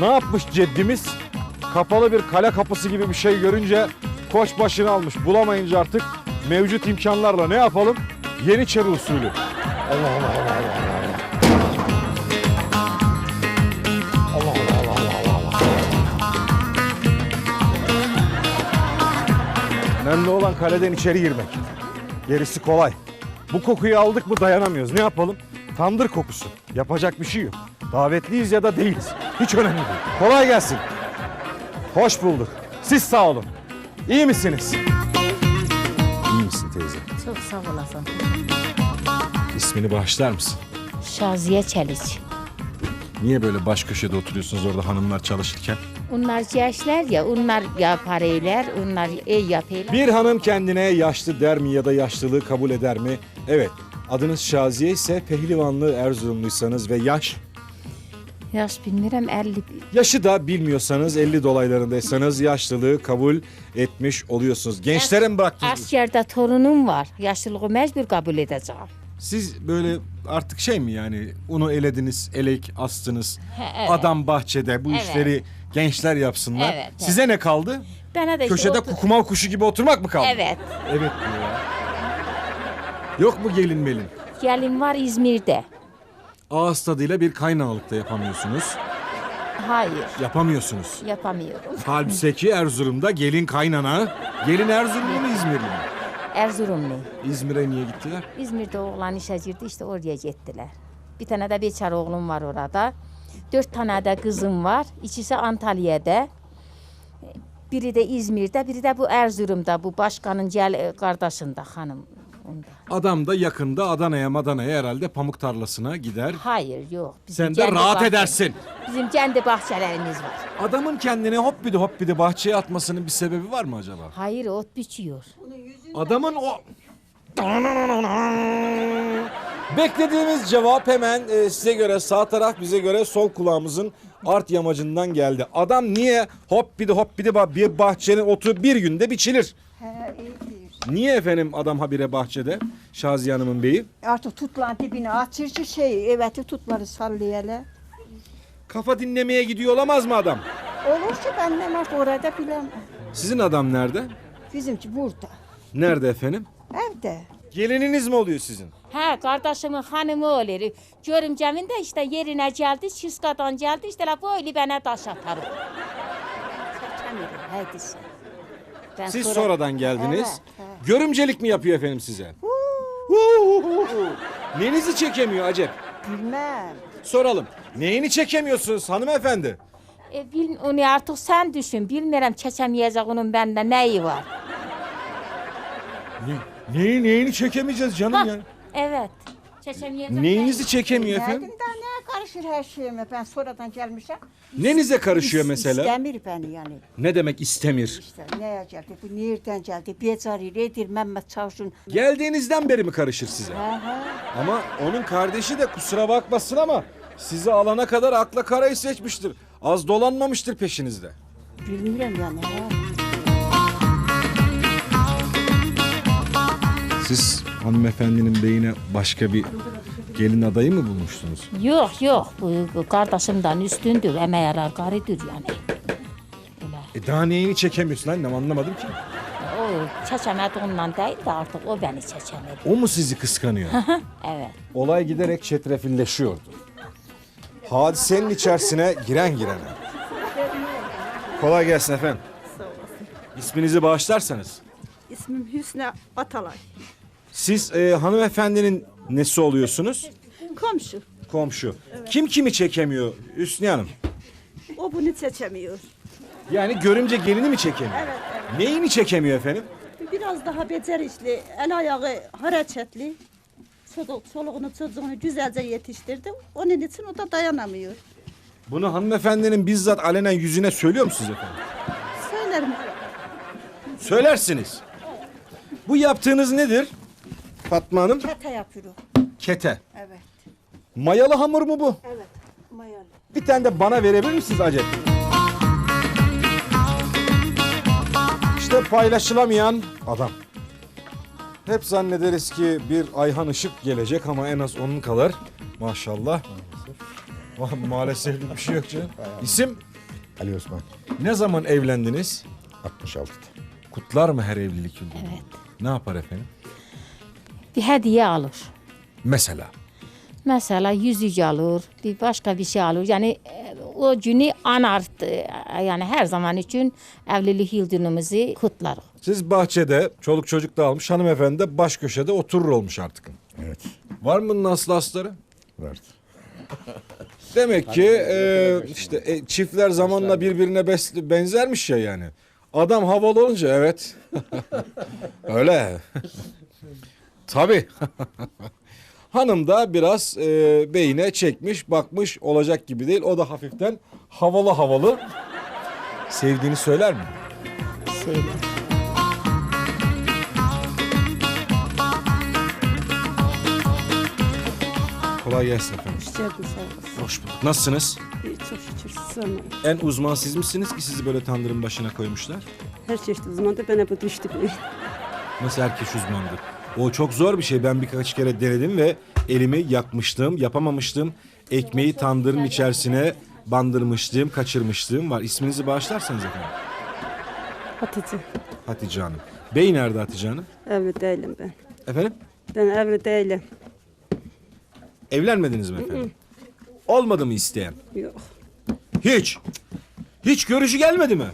Ne yapmış ceddimiz? Kapalı bir kale kapısı gibi bir şey görünce koç başını almış. Bulamayınca artık mevcut imkanlarla ne yapalım? Yeniçeri usulü. Allah Allah Allah Allah. Önemli olan kaleden içeri girmek. Gerisi kolay. Bu kokuyu aldık mı dayanamıyoruz. Ne yapalım? Tandır kokusu. Yapacak bir şey yok. Davetliyiz ya da değiliz. Hiç önemli değil. Kolay gelsin. Hoş bulduk. Siz sağ olun. İyi misiniz? İyi misin teyze? Çok sağ olasın. İsmini bağışlar mısın? Şaziye Çeliç. Niye böyle baş köşede oturuyorsunuz orada hanımlar çalışırken? Onlar gençler ya, onlar yapar eyler, onlar iyi yapıyorlar. Bir hanım kendine yaşlı der mi ya da yaşlılığı kabul eder mi? Evet. Adınız Şaziye ise pehlivanlı Erzurumluysanız ve yaş Yaş bilmirəm 50 Yaşı da bilmiyorsanız 50 dolaylarındaysanız yaşlılığı kabul etmiş oluyorsunuz. Gençlere mi bıraktınız? Askerde torunum var. Yaşlılığı mecbur kabul edeceğim. Siz böyle artık şey mi yani unu elediniz, elek astınız. He, evet. Adam bahçede bu Evet. işleri gençler yapsınlar. Evet, evet. Size ne kaldı? Bana da işte Köşede otur- kukumav kuşu gibi oturmak mı kaldı? Evet. Evet diyor ya. Yok mu gelin melin? Gelin var İzmir'de. Ağız tadıyla bir kaynağılık da yapamıyorsunuz. Hayır, Yapamıyorsunuz. yapamıyorum. Halbuki ki Erzurum'da gelin kaynana. Gelin Erzurumlu mu İzmirli mi? Erzurumlu. İzmir'e niye gittiler? İzmir'de oğlan işe girdi işte oraya gittiler. Bir tane de beçar oğlum var orada. Dört tane de kızım var. İkisi Antalya'da. Biri de İzmir'de, biri de bu Erzurum'da. Bu başkanın gel kardeşinde hanım. Onda. Adam da yakında Adana'ya Madana'ya herhalde pamuk tarlasına gider. Hayır yok. Bizim Sen de kendi rahat bahçe- edersin. Bizim kendi bahçelerimiz var. Adamın kendini hoppidi hoppidi bahçeye atmasının bir sebebi var mı acaba? Hayır ot biçiyor. Adamın o... Beklediğimiz cevap hemen e, size göre sağ taraf bize göre sol kulağımızın art yamacından geldi. Adam niye hoppidi hoppidi ba- bir bahçenin otu bir günde biçilir? Niye efendim adam habire bahçede Şaziye Hanım'ın beyi? Artık tutlan dibine açır ki şey evet tutları sallayalım. Kafa dinlemeye gidiyor olamaz mı adam? Olur ki ben ne var orada bilemem. Sizin adam nerede? Bizimki burada. Nerede efendim? Evde. Gelininiz mi oluyor sizin? Ha kardeşimin hanımı olur. Görümcemin de işte yerine geldi, Şiska'dan geldi. İşte la böyle bana taş atar. o. Çekemiyorum, haydi sen. Ben Siz sonra- sonradan geldiniz. Evet, evet. Görümcelik mi yapıyor efendim size? Nenizi çekemiyor acep? Bilmem. Soralım. Neyini çekemiyorsunuz hanımefendi? E, bil, onu artık sen düşün. Bilmiyorum çekemeyecek onun bende neyi var. Ne, neyi, neyini çekemeyeceğiz canım Ha, ya? evet. Çekemeyecek Neyinizi neyi- çekemiyor Nereden efendim? daha ne karışır her şeyime ben sonradan gelmişim. Nenize karışıyor İs- mesela? İstemir beni yani. Ne demek istemir? İşte neye geldi bu nereden geldi? Becari nedir Mehmet Çavuş'un. Geldiğinizden beri mi karışır size? Ama onun kardeşi de kusura bakmasın ama sizi alana kadar akla karayı seçmiştir. Az dolanmamıştır peşinizde. Bilmiyorum yani. Ha. Siz hanımefendinin beyine başka bir gelin adayı mı bulmuştunuz? Yok yok bu, kardeşimden üstündür. Emeğeler karıdır yani. E daha neyini çekemiyorsun annem anlamadım ki. O çekemedi ondan değil de artık o beni çekemedi. O mu sizi kıskanıyor? Evet. Olay giderek çetrefilleşiyordu. Hadisenin içerisine giren girene. Kolay gelsin efendim. İsminizi bağışlarsanız. İsmim Hüsnü Atalay. Siz e, hanımefendinin nesi oluyorsunuz? Komşu. Komşu. Kim kimi çekemiyor Hüsnü Hanım? O bunu seçemiyor. Yani görümce gelini mi çekemiyor? Evet, evet. Neyini çekemiyor efendim? Biraz daha becerikli, el ayağı hareketli. Soluk, soluğunu çocuğunu güzelce yetiştirdi. Onun için o da dayanamıyor. Bunu hanımefendinin bizzat alenen yüzüne söylüyor musunuz efendim? Söylerim. Söylersiniz. Bu yaptığınız nedir? Fatma Hanım? Kete yapıyor. Kete. Evet. Mayalı hamur mu bu? Evet. Mayalı. Bir tane de bana verebilir misiniz acaba? İşte paylaşılamayan adam. Hep zannederiz ki bir Ayhan Işık gelecek ama en az onun kadar maşallah Ma- Maalesef bir şey yok canım. İsim? Ali Osman Ne zaman evlendiniz? 66'da. Kutlar mı her evlilik yıl dönümü? Evet. Ne yapar efendim? Bir hediye alır. Mesela. Mesela yüzük alır, bir başka bir şey alır. Yani e, o günü anart. e, Yani her zaman için evlilik yıl dönümümüzü kutlarız. Siz bahçede çoluk çocuk da almış hanımefendi de baş köşede oturur olmuş artık. Evet Var mı bunun aslı asları? vardı. Demek ki e, işte e, çiftler zamanla birbirine benzermiş ya yani. Adam havalı olunca evet. Öyle. Tabii. Hanım da biraz e, beyine çekmiş, bakmış olacak gibi değil. O da hafiften havalı havalı sevdiğini söyler mi? Söyle. Kolay gelsin efendim. Hoş geldin sağ olasın. Hoş bulduk. Nasılsınız? İyi, çok şükür sana. En uzman siz misiniz ki sizi böyle tandırın başına koymuşlar? Her çeşit uzmandı bana bu düştü. Nasıl herkes uzmandır? O çok zor bir şey. Ben birkaç kere denedim ve elimi yakmıştım, yapamamıştım. Ekmeği tandırın içerisine bandırmıştım, kaçırmıştım var. İsminizi bağışlarsanız efendim. Hatice. Hatice Hanım. Bey nerede Hatice Hanım? Evli değilim ben. Efendim? Ben evli değilim. Evlenmediniz mi efendim? Olmadı mı isteyen? Yok. Hiç. Hiç görüşü gelmedi mi?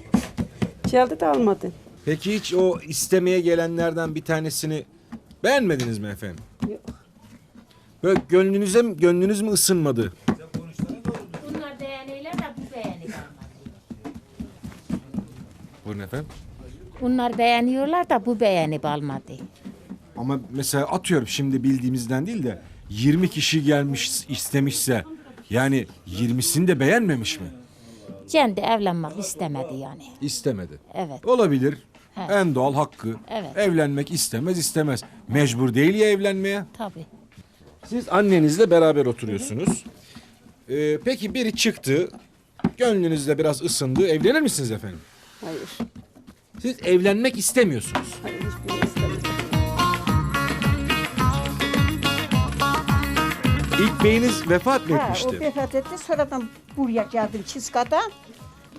Geldi de almadı. Peki hiç o istemeye gelenlerden bir tanesini beğenmediniz mi efendim? Yok. Böyle gönlünüze mi, gönlünüz mü ısınmadı? Bunlar beğeniyorlar da bu beğeni Buyurun efendim. Bunlar beğeniyorlar da bu beğenip almadı. Ama mesela atıyorum şimdi bildiğimizden değil de 20 kişi gelmiş istemişse yani 20'sini de beğenmemiş mi? Kendi evlenmek istemedi yani. İstemedi. Evet. Olabilir. He. En doğal hakkı. Evet. Evlenmek istemez istemez. Mecbur değil ya evlenmeye. Tabii. Siz annenizle beraber oturuyorsunuz. Ee, peki biri çıktı. Gönlünüzde biraz ısındı. Evlenir misiniz efendim? Hayır. Siz evlenmek istemiyorsunuz. Hayır hiçbirini istemedim. İlk beyiniz vefat mı Ha, o etmişti? vefat etti. Sonradan buraya geldim Çizka'dan.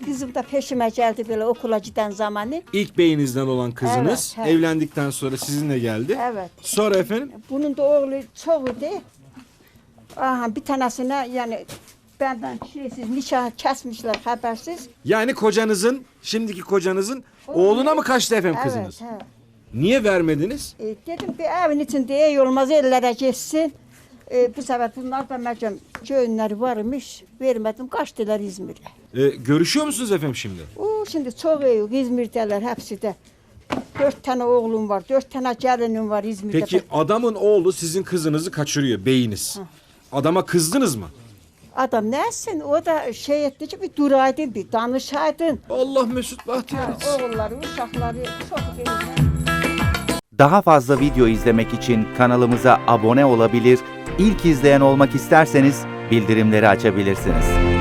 Kızım da peşime geldi böyle okula giden zamanı. İlk beyinizden olan kızınız Evet, evet. evlendikten sonra sizinle geldi. Evet. Sonra efendim Bunun da oğlu çoğuydu. Aha bir tanesine yani benden şeysiz nişah kesmişler habersiz. yani kocanızın şimdiki kocanızın oğluna mı kaçtı efendim kızınız? Evet, he. Niye vermediniz? E, dedim bir evin içinde iyi olmaz ellere geçsin. E, bu sefer bunlar da mecam göğünleri varmış. Vermedim kaçtılar İzmir'e. Ee, görüşüyor musunuz efendim şimdi? Oo, şimdi çok iyi İzmir'deler hepsi de. Dört tane oğlum var, dört tane gelinim var İzmir'de. Peki adamın oğlu sizin kızınızı kaçırıyor beyiniz. Adama kızdınız mı? Adam nesin? O da şey etti ki bir duraydın, bir danışaydın. Allah Mesut Bahtiyar etsin. oğulları, uşakları çok iyi. Daha fazla video izlemek için kanalımıza abone olabilir, ilk izleyen olmak isterseniz bildirimleri açabilirsiniz.